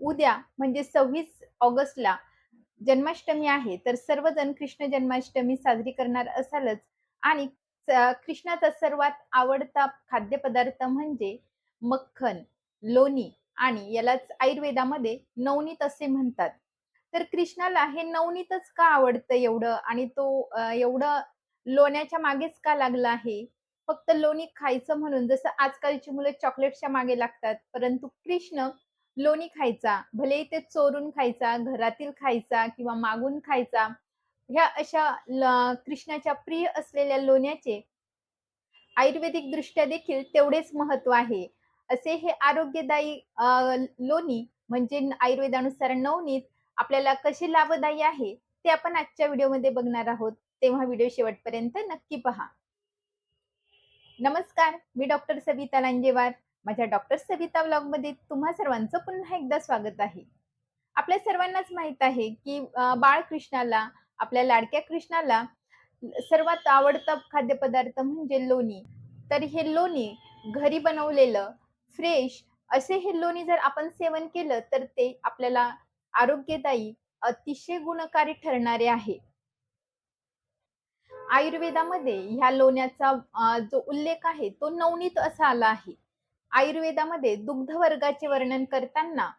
उद्या म्हणजे सव्वीस ऑगस्टला जन्माष्टमी आहे तर सर्वजण कृष्ण जन्माष्टमी साजरी करणार असालच. आणि कृष्णाचा सर्वात आवडता खाद्यपदार्थ म्हणजे मक्खन लोणी आणि यालाच आयुर्वेदामध्ये नवनीत असे म्हणतात. तर कृष्णाला हे नवनीतच का आवडतं एवढं? आणि तो एवढं लोण्याच्या मागेच का लागला आहे? फक्त लोणी खायचं म्हणून जसं आजकालची मुलं चॉकलेटच्या मागे लागतात परंतु कृष्ण लोणी खायचा भले ते चोरून खायचा घरातील खायचा किंवा मागून खायचा ह्या अशा कृष्णाच्या प्रिय असलेल्या लोण्याचे आयुर्वेदिक दृष्ट्या देखील तेवढेच महत्त्व आहे. असे हे आरोग्यदायी लोणी म्हणजे आयुर्वेदानुसार नवनीत आपल्याला कसे लाभदायी आहे ते आपण आजच्या व्हिडिओमध्ये बघणार आहोत. तेव्हा व्हिडिओ शेवटपर्यंत नक्की पहा. नमस्कार मी डॉक्टर सविता लांजेवार. माझ्या डॉक्टर सविता ब्लॉगमध्ये तुम्हा सर्वांचं पुन्हा एकदा स्वागत आहे. आपल्या सर्वांनाच माहीत आहे की बाळकृष्णाला बाळ कृष्णाला आपल्या लाडक्या कृष्णाला सर्वात आवडता खाद्यपदार्थ म्हणजे लोणी. तर हे लोणी घरी बनवलेलं फ्रेश असे हे लोणी जर आपण सेवन केलं तर ते आपल्याला आरोग्यदायी अतिशय गुणकारी ठरणारे आहे. आयुर्वेदामध्ये ह्या लोण्याचा जो उल्लेख आहे तो नवनीत असा आला आहे. आयुर्वेदामध्ये दुग्ध वर्गाचे वर्णन करताना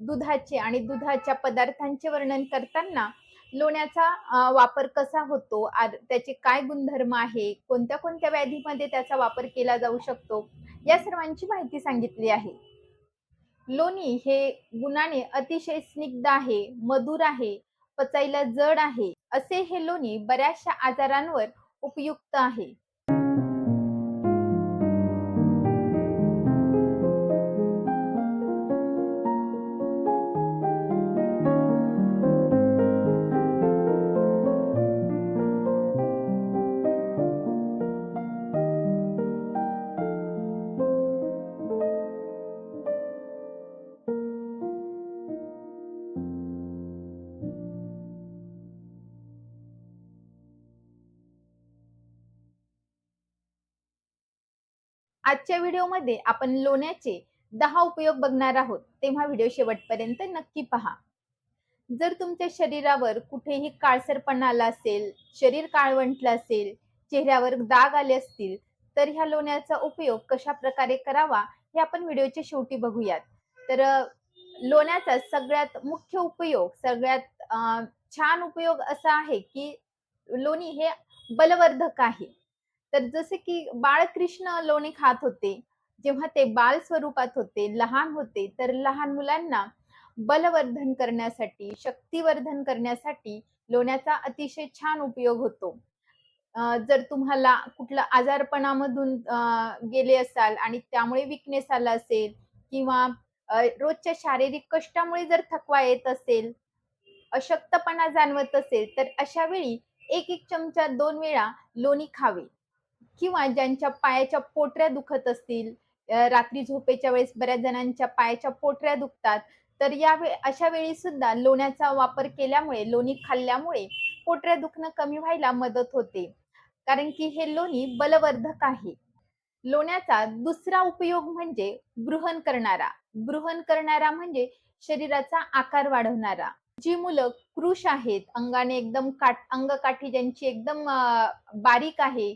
दुधाचे आणि दुधाच्या पदार्थांचे वर्णन करताना लोण्याचा वापर कसा होतो? त्याचे काय गुणधर्म आहे? कोणत्या कोणत्या व्याधीमध्ये त्याचा वापर केला जाऊ शकतो? या सर्वांची माहिती सांगितली आहे. लोणी हे गुणाने अतिशय स्निग्ध आहे मधुर आहे पचायला जड आहे. असे हे लोणी बऱ्याचशा आजारांवर उपयुक्त आहे. आजच्या व्हिडिओमध्ये आपण लोण्याचे दहा उपयोग बघणार आहोत. तेव्हा व्हिडिओ शेवटपर्यंत नक्की पहा. जर तुमच्या शरीरावर कुठेही काळसरपणा आला असेल शरीर काळवंटलं असेल चेहऱ्यावर दाग आले असतील तर ह्या लोण्याचा उपयोग कशा प्रकारे करावा हे आपण व्हिडिओच्या शेवटी बघूयात. तर लोण्याचा सगळ्यात मुख्य उपयोग सगळ्यात छान उपयोग असा आहे की लोणी हे बलवर्धक आहे. तर जसे की बाळकृष्ण लोणी खात होते जेव्हा ते बाल स्वरूपात होते लहान होते तर लहान मुलांना बलवर्धन करण्यासाठी शक्तिवर्धन करण्यासाठी लोण्याचा अतिशय छान उपयोग होतो. जर तुम्हाला कुठलं आजारपणामधून गेले असाल आणि त्यामुळे विकनेस आला असेल किंवा रोजच्या शारीरिक कष्टामुळे जर थकवा येत असेल अशक्तपणा जाणवत असेल तर अशा वेळी एक एक चमचा दोन वेळा लोणी खावे. किंवा ज्यांच्या पायाच्या पोटऱ्या दुखत असतील रात्री झोपेच्या वेळेस बऱ्याच जणांच्या पायाच्या पोटऱ्या दुखतात तर या वे अशा वेळी सुद्धा लोण्याचा वापर केल्यामुळे लोणी खाल्ल्यामुळे पोटऱ्या दुखणं कमी व्हायला मदत होते. कारण की हे लोणी बलवर्धक आहे. लोण्याचा दुसरा उपयोग म्हणजे गृहण करणारा. गृहण करणारा म्हणजे शरीराचा आकार वाढवणारा. जी मुलं कृश आहेत अंगाने एकदम काट अंगकाठी ज्यांची एकदम बारीक आहे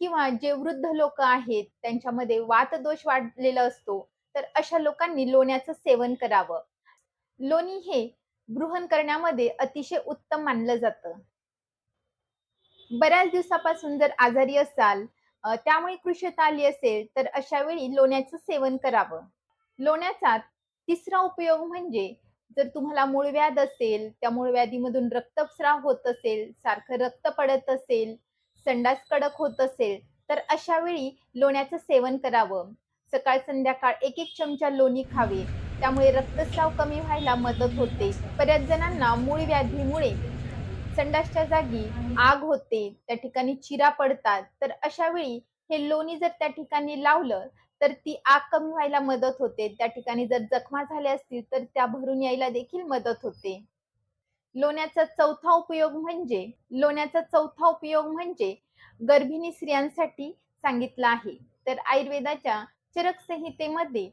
किंवा जे वृद्ध लोक आहेत त्यांच्यामध्ये वातदोष वाढलेला असतो तर अशा लोकांनी लोण्याचं सेवन करावं. लोणी हे ग्रहण करण्यामध्ये अतिशय उत्तम मानलं जातं. बऱ्याच दिवसापासून जर आजारी असाल त्यामुळे कृशता आली असेल तर अशा वेळी लोण्याचं सेवन करावं. लोण्याचा तिसरा उपयोग म्हणजे जर तुम्हाला मूळव्याध असेल त्या मूळव्याधीमधून रक्तस्राव होत असेल सारखं रक्त पडत असेल संडास कडक होत असेल तर अशा वेळी लोण्याचं सेवन करावं. सकाळ संध्याकाळ एक एक चमचा लोणी खावे. त्यामुळे रक्तस्राव कमी व्हायला मदत होते. बऱ्याच जणांना मूळ व्याधीमुळे संडासच्या जागी आग होते. त्या ठिकाणी चिरा पडतात. तर अशा वेळी हे लोणी जर त्या ठिकाणी लावलं तर ती आग कमी व्हायला मदत होते. त्या ठिकाणी जर जखमा झाल्या असतील तर त्या भरून यायला देखील मदत होते. लोण्याचा चौथा उपयोग म्हणजे लोण्याचा चौथा उपयोग म्हणजे गर्भिणी स्त्रियांसाठी सांगितला आहे तर आयुर्वेदाच्या चरक संहितेमध्ये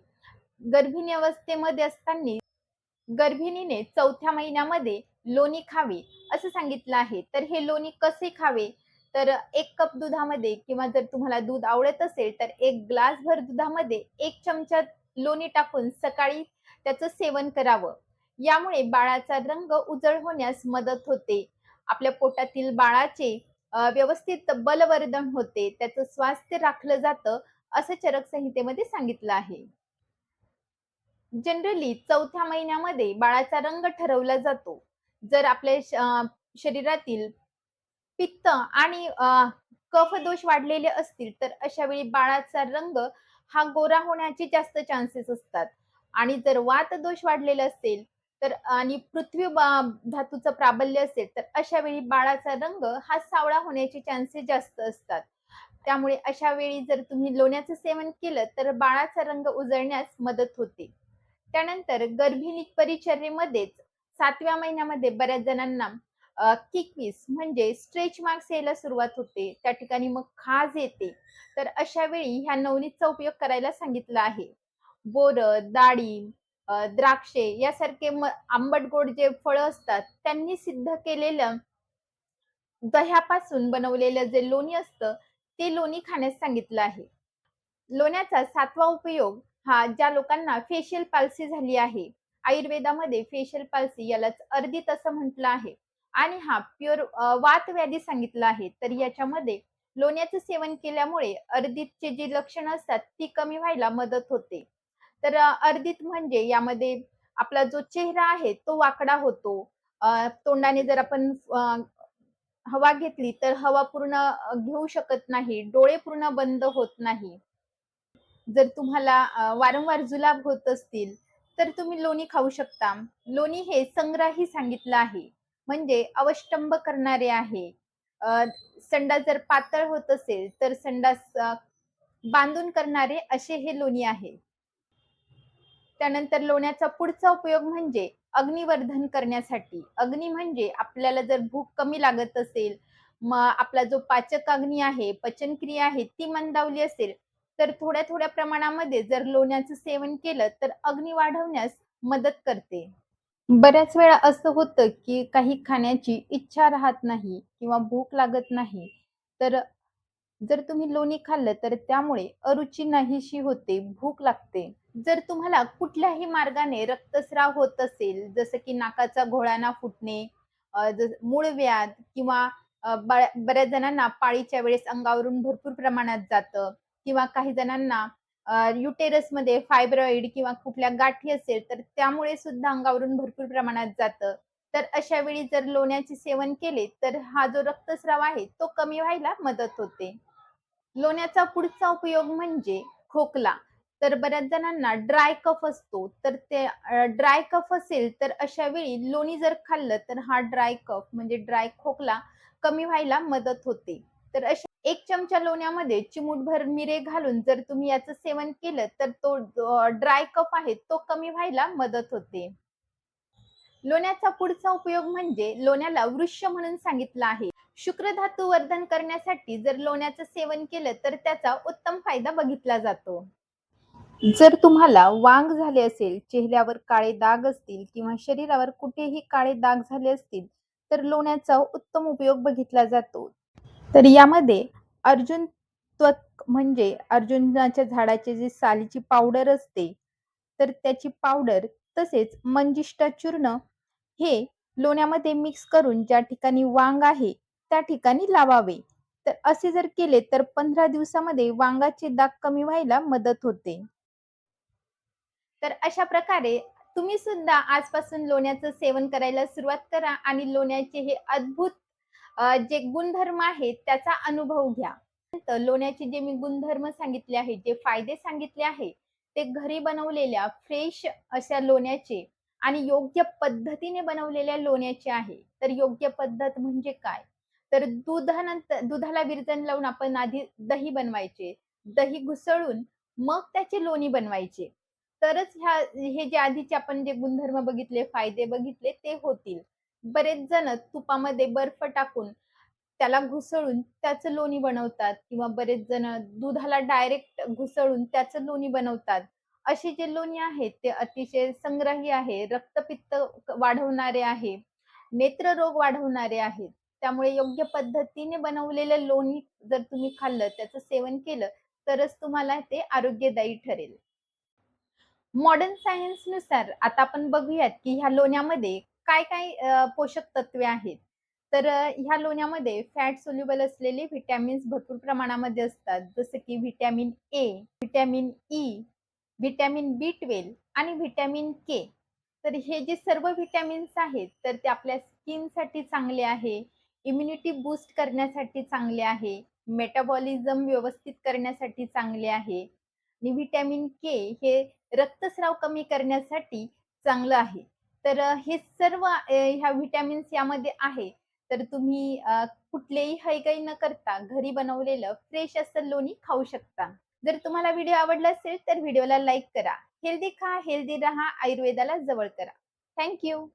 गर्भिणी अवस्थेमध्ये असताना गर्भिणीने चौथ्या महिन्यामध्ये लोणी खावे असं सांगितलं आहे. तर हे लोणी कसे खावे? तर एक कप दुधामध्ये किंवा जर तुम्हाला दूध आवडत असेल तर एक ग्लासभर दुधामध्ये एक चमचा लोणी टाकून सकाळी त्याचं सेवन करावं. यामुळे बाळाचा रंग उजळ होण्यास मदत होते. आपल्या पोटातील बाळाचे व्यवस्थित बलवर्धन होते. त्याचं स्वास्थ्य राखलं जातं, असं चरक संहितेमध्ये सांगितलं आहे. जनरली चौथ्या महिन्यामध्ये बाळाचा रंग ठरवला जातो. जर आपल्या श शरीरातील पित्त आणि कफ दोष वाढलेले असतील, तर अशा वेळी बाळाचा रंग हा गोरा होण्याचे जास्त चान्सेस असतात. आणि जर वात दोष वाढलेला असेल, तर आणि पृथ्वी धातूचं प्राबल्य असेल, तर अशा वेळी बाळाचा रंग हा सावळा होण्याचे चान्सेस जास्त असतात. त्यामुळे अशा वेळी जर तुम्ही लोण्याचं सेवन केलं, तर बाळाचा रंग उजळण्यास मदत होते. त्यानंतर गर्भिणी परिचर्येमध्येच सातव्या महिन्यामध्ये बऱ्याच जणांना किकवीस म्हणजे स्ट्रेच मार्क्स यायला सुरुवात होते. त्या ठिकाणी मग खाज येते. तर अशा वेळी ह्या नवनीतचा उपयोग करायला सांगितला आहे. बोरं, डाळिंब, द्राक्षे यासारखे आंबट-गोड जे फळं असतात, त्यांनी सिद्ध केलेलं दह्यापासून बनवलेलं जे लोणी असतं, ते लोणी खाण्यास सांगितलं आहे. लोण्याचा सातवा उपयोग हा ज्या लोकांना फेशियल पाल्सी झाली आहे. आयुर्वेदामध्ये फेशियल पाल्सी यालाच अर्धित असं म्हटलं आहे आणि हा प्युअर वात व्याधी सांगितला आहे. तर याच्यामध्ये लोण्याचं सेवन केल्यामुळे अर्धितचे जी लक्षणं असतात, ती कमी व्हायला मदत होते. तर अर्धित म्हणजे यामध्ये आपला जो चेहरा आहे, तो वाकडा होतो. तोंडाने जर आपण हवा घेतली, तर हवा पूर्ण घेऊ शकत नाही. डोळे पूर्ण बंद होत नाही. जर तुम्हाला वारंवार जुलाब होत असतील, तर तुम्ही लोणी खाऊ शकता. लोणी हे संग्रही सांगितलं आहे. म्हणजे अवष्टंब करणारे आहे. संडा संडास जर पातळ होत असेल, तर संडास बांधून करणारे असे हे लोणी आहे. त्यानंतर लोण्याचा पुढचा उपयोग म्हणजे अग्निवर्धन करण्यासाठी. अग्नी म्हणजे आपल्याला जर भूक कमी लागत असेल, मग आपला जो पाचक अग्नी आहे, पचनक्रिया आहे, ती मंदावली असेल, तर थोड्या-थोड्या प्रमाणामध्ये जर लोण्याचं सेवन केलं, तर अग्नी वाढवण्यास मदत करते. बऱ्याच वेळा असं होतं, की काही खाण्याची इच्छा राहत नाही किंवा भूक लागत नाही. तर जर तुम्ही लोणी खाल्लं, तर त्यामुळे अरुची नाहीशी होते, भूक लागते. जर तुम्हाला कुठल्याही मार्गाने रक्तस्राव होत असेल, जसं की नाकाचा घोळाना फुटणे, मूळ व्याध किंवा बऱ्याच जणांना पाळीच्या वेळेस अंगावरून भरपूर प्रमाणात जातं किंवा काही जणांना युटेरस युटेरसमध्ये फायब्रॉइड किंवा कुठल्या गाठी असेल, तर त्यामुळे सुद्धा अंगावरून भरपूर प्रमाणात जातं. तर अशा वेळी जर लोण्याचे सेवन केले, तर हा जो रक्तस्राव आहे, तो कमी व्हायला मदत होते. लोण्याचा पुढचा उपयोग म्हणजे खोकला. तर बऱ्याच जणांना ड्राय कफ असतो. तर ते ड्राय कफ असेल, तर अशा वेळी लोणी जर खाल्लं, तर हा ड्राय कफ म्हणजे ड्राय खोकला कमी व्हायला मदत होते. तर अशा एक चमचा लोण्यामध्ये चिमूटभर मिरे घालून जर तुम्ही याचं सेवन केलं, तर तो ड्राय कफ आहे, तो कमी व्हायला मदत होते. लोण्याचा पुढचा उपयोग म्हणजे लोण्याला वृक्ष म्हणून सांगितलं आहे. शुक्रधातू वर्धन करण्यासाठी जर लोण्याचं सेवन केलं, तर त्याचा उत्तम फायदा बघितला जातो. जर तुम्हाला वांग झाले असेल, चेहऱ्यावर काळे दाग असतील किंवा शरीरावर कुठेही काळे दाग झाले असतील, तर लोण्याचा उत्तम उपयोग बघितला जातो. तर यामध्ये अर्जुन त्वक म्हणजे अर्जुनाच्या झाडाची जी सालीची पावडर असते, तर त्याची पावडर तसेच मंजिष्ठा चूर्ण हे लोण्यामध्ये मिक्स करून ज्या ठिकाणी वांग आहे, त्या ठिकाणी लावावे. तर असे जर केले, तर 15 दिवसामध्ये वांगाचे दाग कमी व्हायला मदत होते. तर अशा प्रकारे तुम्ही सुद्धा आजपासून लोण्याचं सेवन करायला सुरुवात करा आणि लोण्याचे हे अद्भुत जे गुणधर्म आहेत त्याचा अनुभव घ्या. तर लोण्याचे जे मी गुणधर्म सांगितले आहेत, जे फायदे सांगितले आहे, ते घरी बनवलेल्या फ्रेश अशा लोण्याचे आणि योग्य पद्धतीने बनवलेल्या लोण्याचे आहे. तर योग्य पद्धत म्हणजे काय? तर दुधानंतर दुधाला विरजन लावून आपण आधी दही बनवायचे. दही घुसळून मग त्याची लोणी बनवायचे. तरच ह्या हे जे आधीचे आपण जे गुणधर्म बघितले, फायदे बघितले ते होतील. बरेच जण तुपामध्ये बर्फ टाकून त्याला घुसळून त्याचं लोणी बनवतात किंवा बरेच जण दुधाला डायरेक्ट घुसळून त्याचं लोणी बनवतात. अशी जे लोणी आहेत ते अतिशय संग्राही आहे रक्तपित्त वाढवणारे आहे नेत्ररोग वाढवणारे आहेत त्यामुळे योग्य पद्धतीने बनवलेलं लोणी जर तुम्ही खाल्लं त्याचं सेवन केलं तरच तुम्हाला ते आरोग्यदायी ठरेल मॉडर्न सायन्सनुसार आता आपण बघूयात की ह्या लोण्यामध्ये काय काय पोषक तत्वे आहेत. तर ह्या लोण्यामध्ये फॅट सोल्युबल असलेले व्हिटॅमिन्स भरपूर प्रमाणामध्ये असतात. जसं की vitamin A vitamin E vitamin B twelve आणि व्हिटॅमिन के तर हे जे सर्व व्हिटॅमिन्स आहेत तर ते आपल्या स्किनसाठी चांगले आहे इम्युनिटी बूस्ट करण्यासाठी चांगले आहे मेटाबॉलिझम व्यवस्थित करण्यासाठी चांगले आहे आणि व्हिटॅमिन के हे रक्तस्राव कमी करण्यासाठी चांगलं आहे. तर हे सर्व ह्या व्हिटॅमिन्स यामध्ये आहे. तर तुम्ही कुठलेही हैगाई न करता घरी बनवलेलं फ्रेश असं लोणी खाऊ शकता. जर तुम्हाला व्हिडिओ आवडला असेल तर व्हिडिओला लाईक करा. हेल्दी खा हेल्दी राहा आयुर्वेदाला जवळ करा. थँक्यू